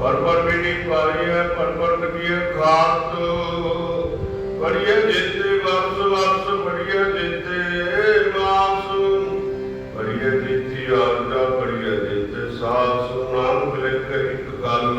ਪਰਪਰ ਬਿਨੀ ਪਾਰੀਐ ਪਰਪਰ ਲਗੀਐ ਖਾਤ ਵੜੀਐ ਜਿਤੇ, ਵਰਸ ਵਰਸ ਵੜੀਐ ਜਿਤੇ, ਮਾਸ। ਵੜੀਐ ਜਿਤੀ ਆਰਦਾ ਵੜੀਐ ਜਿਤੇ ਸਾਸ ਨਾਮ ਲਿਖ ਇੱਕ ਗੱਲ।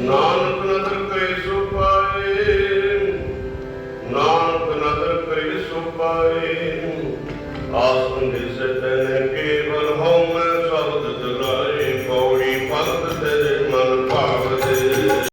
ਨਾਨਕ ਨਦਰ ਕਰੇ ਸੋ ਪਾਏ। ਨਾਨਕ ਨਦਰ ਕਰੇ ਸੋ ਪਾਏ। ਆਸ ਹੁੰਦੇ